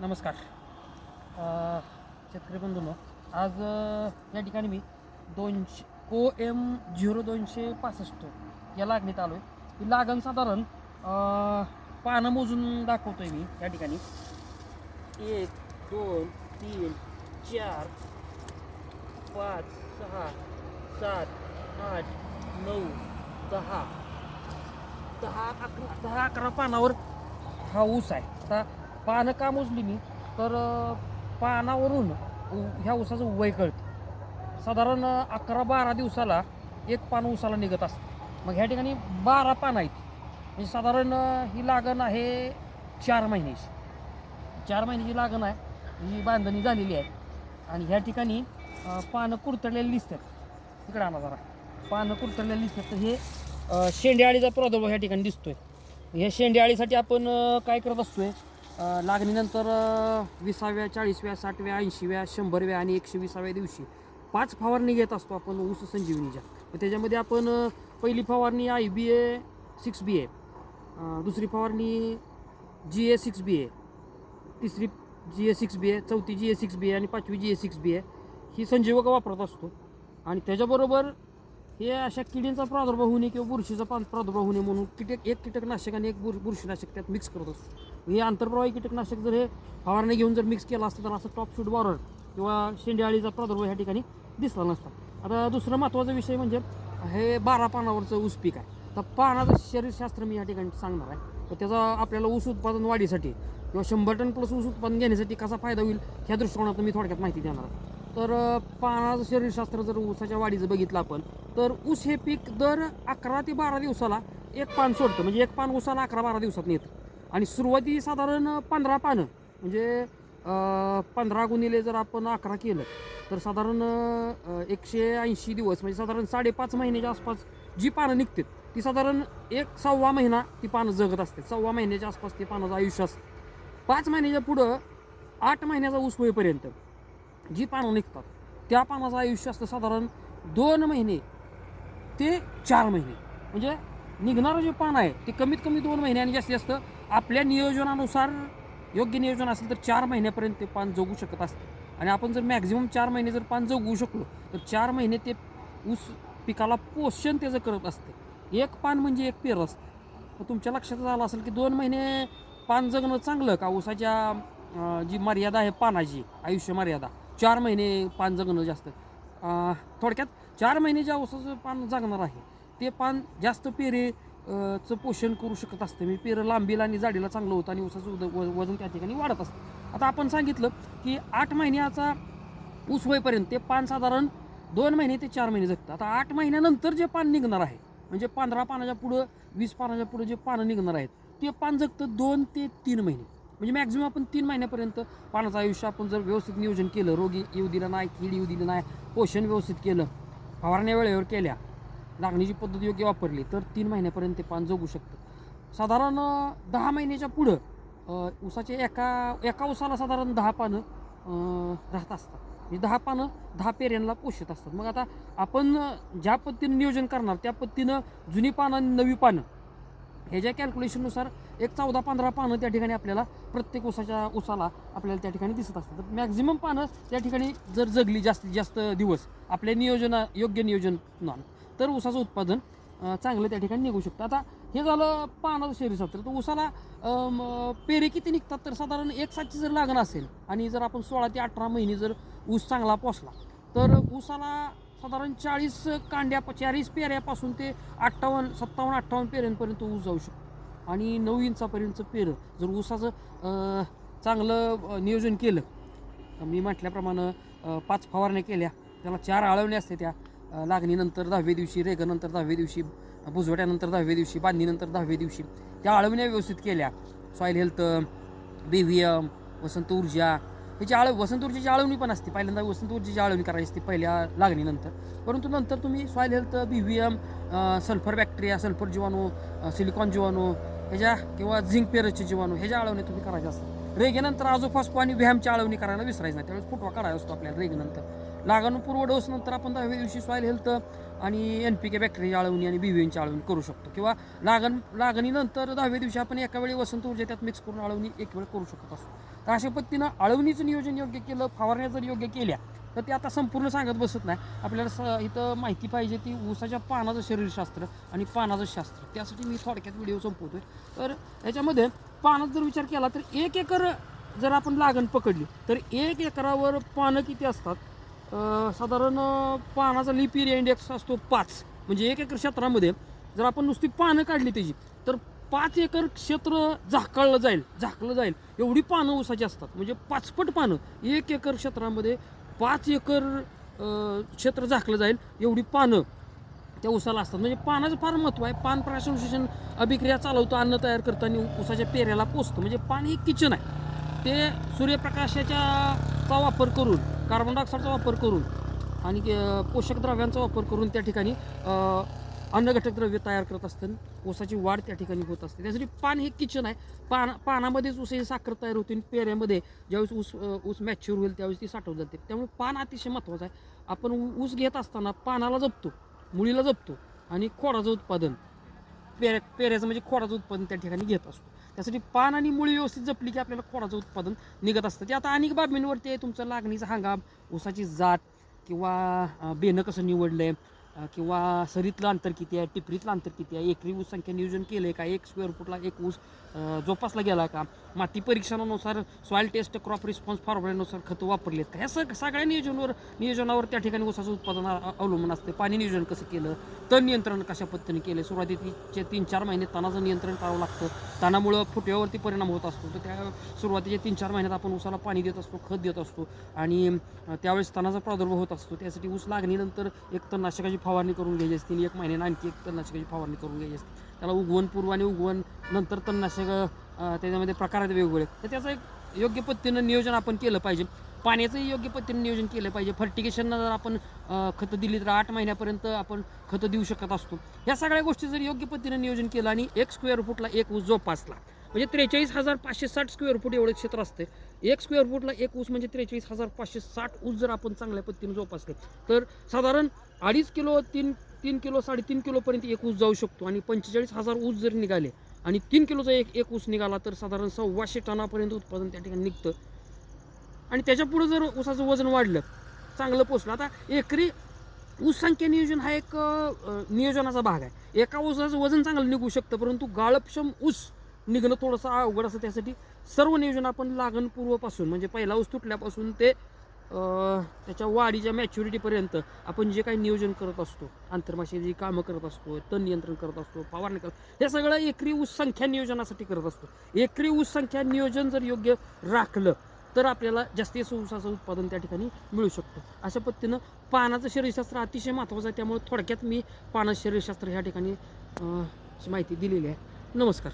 नमस्कार. शेतकरी बंधूंनो आज या ठिकाणी मी दोनशे को एम झिरो दोनशे पासष्ट या लागणीत आलो आहे ही लागण साधारण पानं मोजून दाखवतो आहे मी या ठिकाणी. एक दोन तीन चार पाच सहा सात आठ नऊ दहा. दहा अकरा दहा अकरा पानावर हा ऊस आहे. आता पानं का मोजली मी? तर पानावरून ह्या ऊसाचं वय कळतं. साधारण अकरा बारा दिवसाला एक पान ऊसाला निघत असतं. मग ह्या ठिकाणी बारा पानं आहेत. म्हणजे साधारण ही लागण आहे चार महिन्याची. चार महिन्याची लागण आहे. ही बांधणी झालेली आहे. आणि ह्या ठिकाणी पानं कुरतडलेली दिसतात. इकडे आणा जरा. पानं कुरतडलेली दिसतात. तर हे अं, शेंड्याळीचा प्रादुर्भाव ह्या ठिकाणी दिसतोय. ह्या शेंड्याळीसाठी आपण काय करत असतोय? लागणीनंतर विसाव्या चाळीसव्या साठव्या ऐंशीव्या शंभरव्या आणि एकशे विसाव्या दिवशी पाच फवारणी घेत असतो आपण ऊस संजीवनीच्या. मग त्याच्यामध्ये आपण पहिली फवारणी आय बी ए सिक्स बी ए दुसरी फवारणी जी ए सिक्स बी ए तिसरी जी ए सिक्स बी ए चौथी जी ए सिक्स बी ए आणि पाचवी जी ए सिक्स बी ए ही संजीवक वापरत असतो. आणि त्याच्याबरोबर हे अशा किडींचा प्रादुर्भाव होऊ नये किंवा बुरशीचा पा प्रादुर्भाव होऊ नये म्हणून कीटक एक कीटकनाशक आणि एक बुर बुरशीनाशक त्यात मिक्स करत असतो. हे आंतरप्रवाही कीटकनाशक जर हे फवारणी घेऊन जर मिक्स केलं असतं तर असं टॉप शूट बॉरर किंवा शेंड्याळीचा प्रादुर्भाव ह्या ठिकाणी दिसला नसता. आता दुसरा महत्त्वाचा विषय म्हणजे हे बारा पानावरचं ऊस पीक आहे. तर पानाचं शरीरशास्त्र मी या ठिकाणी सांगणार आहे. तर त्याचा आपल्याला ऊस उत्पादन वाढीसाठी किंवा शंभर टन प्लस ऊस उत्पादन घेण्यासाठी कसा फायदा होईल ह्या दृष्टिकोनातून मी थोडक्यात माहिती देणार आहे. तर पानाचं शरीरशास्त्र जर ऊसाच्या वाढीचं बघितलं आपण तर ऊस हे पीक दर अकरा ते बारा दिवसाला एक पान सोडतं. म्हणजे एक पान ऊसाला अकरा बारा दिवसात येतं आणि सुरुवाती साधारण पंधरा पानं म्हणजे पंधरा गुणिले जर आपण अकरा केलं तर साधारण एकशे ऐंशी दिवस म्हणजे साधारण साडेपाच महिन्याच्या आसपास जी पानं निघतात ती साधारण एक सव्वा महिना ती पानं जगत असते सव्वा महिन्याच्या आसपास ते पानाचं आयुष्य असतं. पाच महिन्याच्या पुढं आठ महिन्याचा ऊस होईपर्यंत जी पानं निघतात त्या पानाचं आयुष्य असतं साधारण दोन महिने ते चार महिने. म्हणजे निघणारं जे पान आहे ते कमीत कमी दोन महिने आणि जास्तीत जास्त आपल्या नियोजनानुसार योग्य नियोजन असेल तर चार महिन्यापर्यंत ते पान जगू शकत असतं. आणि आपण जर मॅक्झिमम चार महिने जर पान जगू शकलो तर चार महिने ते ऊस पिकाला पोषण त्याचं करत असते. एक पान म्हणजे एक पेर असतं. तर तुमच्या लक्षात आलं असेल की दोन महिने पान जगणं चांगलं का? ऊसाच्या जी मर्यादा आहे पानाची आयुष्य मर्यादा चार महिने पान जगणं जास्त. थोडक्यात चार महिने ज्या ऊसाचं पान जगणार आहे ते पान जास्त पेरे चं पोषण करू शकत असतं. मी म्हणजे पेरं लांबीला आणि जाडीला चांगलं होतं आणि ऊसाचं उद व- वजन त्या ठिकाणी वाढत असतं. आता आपण सांगितलं की आठ महिन्याचा ऊस होईपर्यंत ते पान साधारण दोन महिने ते चार महिने जगतं. आता आठ महिन्यानंतर जे पान निघणार आहे म्हणजे पंधरा पानाच्या पुढं वीस पानाच्या पुढं जे पानं निघणार आहेत ते पान जगतं दोन ते तीन महिने. म्हणजे मॅक्झिमम आपण तीन महिन्यापर्यंत पानाचं आयुष्य आपण जर व्यवस्थित नियोजन केलं रोगी येऊ दिलं नाही कीड येऊ दिलं नाही पोषण व्यवस्थित केलं फवारण्या वेळेवर केल्या लागणीची पद्धत योग्य वापरली तर तीन महिन्यापर्यंत ते पान जगू शकतं. साधारण दहा महिन्याच्या पुढं ऊसाचे एका एका ऊसाला साधारण दहा पानं राहत असतात. म्हणजे दहा पानं दहा पेऱ्यांना पोषत असतात. मग आता आपण ज्या पद्धतीनं नियोजन करणार त्या पद्धतीनं जुनी पानं आणि नवी पानं ह्याच्या कॅल्क्युलेशननुसार एक चौदा पंधरा पानं त्या ठिकाणी आपल्याला प्रत्येक ऊसाच्या ऊसाला आपल्याला त्या ठिकाणी दिसत असतात. तर मॅक्झिमम पानं त्या ठिकाणी जर जगली जास्तीत जास्त दिवस आपल्या नियोजना योग्य नियोजनानं तर ऊसाचं उत्पादन चांगलं त्या ठिकाणी निघू शकतं. आता हे झालं पानाचं शरीरशास्त्र तर ऊसाला पेरे किती निघतात? तर साधारण एक सातची जर लागण असेल आणि जर आपण सोळा ते अठरा महिने जर ऊस चांगला पोसला तर ऊसाला साधारण चाळीस कांड्या चाळीस पेऱ्यापासून ते अठ्ठावन्न सत्तावन्न अठ्ठावन्न पेऱ्यांपर्यंत ऊस जाऊ शकतो. आणि नऊ इंचापर्यंतचं पेरं जर ऊसाचं चांगलं नियोजन केलं मी म्हटल्याप्रमाणे पाच फवारण्या केल्या त्याला चार आळवण्या असते त्या लागणीनंतर दहाव्या दिवशी रेगनंतर दहाव्या दिवशी बुजवट्यानंतर दहाव्या दिवशी बांधणीनंतर दहाव्या दिवशी त्या आळवण्या व्यवस्थित केल्या. Soil health B V M Vasant Urja ह्याची आळ वसंत ऊर्जेची आळवणी पण असते पहिल्यांदा वसंत ऊर्जेची आळवणी करायची असते पहिल्या लागणीनंतर. परंतु नंतर तुम्ही soil health B V M sulphur bacteria sulphur जीवाणू सिलिकॉन जीवाणू ह्याच्या किंवा झिंक पेरसचे जीवाणू ह्याच्या आळवणी तुम्ही करायच्या असतात. रेगेनंतर आजोफॉस्पो आणि व्यायामची आळवणी करायला विसरायचं नाही. त्यावेळेस फुटवा काढायला असतो आपल्याला रेगेनंतर लागणपूर्व डोस नंतर आपण दहाव्या दिवशी सॉईल हेल्थ आणि एन पी के बॅक्टेरिया आळवणी आणि बीव्हीएनची आळवणी करू शकतो. किंवा लागण लागणीनंतर दहाव्या दिवशी आपण एका वेळी वसंत ऊर्जा त्यात मिक्स करून आळवणी एक वेळ करू शकत असतो. तर अशा पद्धतीनं आळवणीचं नियोजन योग्य केलं फवारण्या जर योग्य केल्या तर ते आता संपूर्ण सांगत बसत नाही. आपल्याला स इथं माहिती पाहिजे ती ऊसाच्या पानाचं शरीरशास्त्र आणि पानाचं शास्त्र. त्यासाठी मी थोडक्यात व्हिडिओ संपवतो आहे तर याच्यामध्ये पानात जर विचार केला तर एक एकर जर आपण लागण पकडली तर एक एकरावर पानं किती असतात? साधारण पानाचा लिप एरिया इंडेक्स असतो पाच. म्हणजे एक एकर क्षेत्रामध्ये जर आपण नुसती पानं काढली त्याची तर पाच एकर क्षेत्र झाकळलं जाईल झाकलं जाईल. एवढी पानं ऊसाची असतात. म्हणजे पाचपट पानं. एक एकर क्षेत्रामध्ये पाच एकर क्षेत्र झाकलं जाईल एवढी पानं त्या उसाला असतात. म्हणजे पानाचं फार महत्त्व आहे. पान प्राशंशोषण अभिक्रिया चालवतो अन्न तयार करतो आणि पेऱ्याला पोचतं म्हणजे पाणी हे किचन आहे. ते सूर्यप्रकाशाच्या चा वापर करून कार्बन डायऑक्साईडचा वापर करून आणि पोषक द्रव्यांचा वापर करून त्या ठिकाणी अन्नघटक द्रव्य तयार करत असतात. ऊसाची वाढ त्या ठिकाणी होत असते. त्यासाठी पान हे किचन आहे. पान पानामध्येच ऊसाची साखर तयार होते आणि पेऱ्यामध्ये ज्यावेळेस ऊस ऊस मॅच्युअर होईल त्यावेळेस ती साठवली जाते. त्यामुळे पान अतिशय महत्त्वाचं आहे. आपण ऊस घेत असताना पानाला जपतो मुळीला जपतो आणि खोडाचं उत्पादन पेऱ्या पेऱ्याचं म्हणजे खोडाचं उत्पादन त्या ठिकाणी घेत असतो. त्यासाठी पान आणि मुळी व्यवस्थित जपली की आपल्याला खोडाचं उत्पादन निघत असतं. ते आता अनेक बाबींवरती आहे. तुमचं लागणीचा हंगाम ऊसाची जात किंवा बेणं बेनं कसं निवडलं आहे किंवा सरीतलं अंतर किती आहे टिपरीतलं अंतर किती आहे एकरी ऊस संख्या नियोजन केलं आहे का एक स्क्वेअर फूटला एक ऊस जोपासला गेला का? माती परीक्षणानुसार सॉईल टेस्ट क्रॉप रिस्पॉन्स फॉर्म्युल्यानुसार खतं वापरलेत का? ह्या सग सगळ्या नियोजनावर नियोजनावर त्या ठिकाणी ऊसाचं उत्पादन अवलंबून असते. पाणी नियोजन कसं केलं? तण नियंत्रण कशा पद्धतीने केलं सुरुवातीचे तीन चार महिने तणाचं नियंत्रण करावं लागतं. तणामुळं फुटव्यावरती परिणाम होत असतो. तर त्या सुरुवातीच्या तीन चार महिन्यात आपण ऊसाला पाणी देत असतो खत देत असतो. आणि त्यावेळेस तणाचा प्रादुर्भाव होत असतो. त्यासाठी ऊस लागणीनंतर एक तणनाशकाची फवारणी करून घ्यायची असते एक महिन्यानं आणखी एक तणनाशकाची फवारणी करून घ्यायची असते त्याला उगवण पूर्व आणि उगवण नंतर तणनाशक त्याच्यामध्ये प्रकार आहेत वेगवेगळे. तर त्याचं एक योग्य पद्धतीनं नियोजन आपण केलं पाहिजे. पाण्याचंही योग्य पद्धतीने नियोजन केलं पाहिजे. फर्टिगेशनला जर आपण खतं दिली तर आठ महिन्यापर्यंत आपण खतं देऊ शकत असतो. ह्या सगळ्या गोष्टी जर योग्य पद्धतीने नियोजन केलं आणि एक स्क्वेअर फूटला एक ऊस जोपासला म्हणजे त्रेचाळीस हजार पाचशे साठ स्क्वेअर फूट एवढं क्षेत्र असते एक स्क्वेअर फूटला एक ऊस म्हणजे त्रेचाळीस हजार पाचशे साठ ऊस जर आपण चांगल्या पद्धतीने जोपासले तर साधारण अडीच किलो तीन तीन किलो साडेतीन किलोपर्यंत एक ऊस जाऊ शकतो आणि पंचेचाळीस हजार ऊस जर निघाले आणि तीन किलोचा एक एक ऊस निघाला तर साधारण सव्वाशे टनापर्यंत उत्पादन त्या ठिकाणी निघतं. आणि त्याच्या पुढे जर ऊसाचं वजन वाढलं चांगलं पोचलं आता एकरी ऊस संख्या नियोजन हा एक नियोजनाचा भाग आहे. एका ऊसाचं वजन चांगलं निघू शकतं परंतु गाळपक्षम ऊस निघणं थोडंसं अवघड असं त्यासाठी सर्व नियोजन आपण लागणपूर्वपासून म्हणजे पहिला ऊस तुटल्यापासून ते त्याच्या वाढीच्या मॅच्युरिटीपर्यंत आपण जे काही नियोजन करत असतो आंतरमाशी कामं करत असतो तण नियंत्रण करत असतो फवारणी करत हे सगळं एकरी ऊस संख्या नियोजनासाठी करत असतो. एकरी ऊस संख्या नियोजन जर योग्य राखलं तर आपल्याला जास्तीत ऊसाचं उत्पादन त्या ठिकाणी मिळू शकतं. अशा पद्धतीनं पानाचं शरीरशास्त्र अतिशय महत्त्वाचं आहे त्यामुळे थोडक्यात मी पानाचं शरीरशास्त्र ह्या ठिकाणी ची माहिती दिलेली आहे. नमस्कार.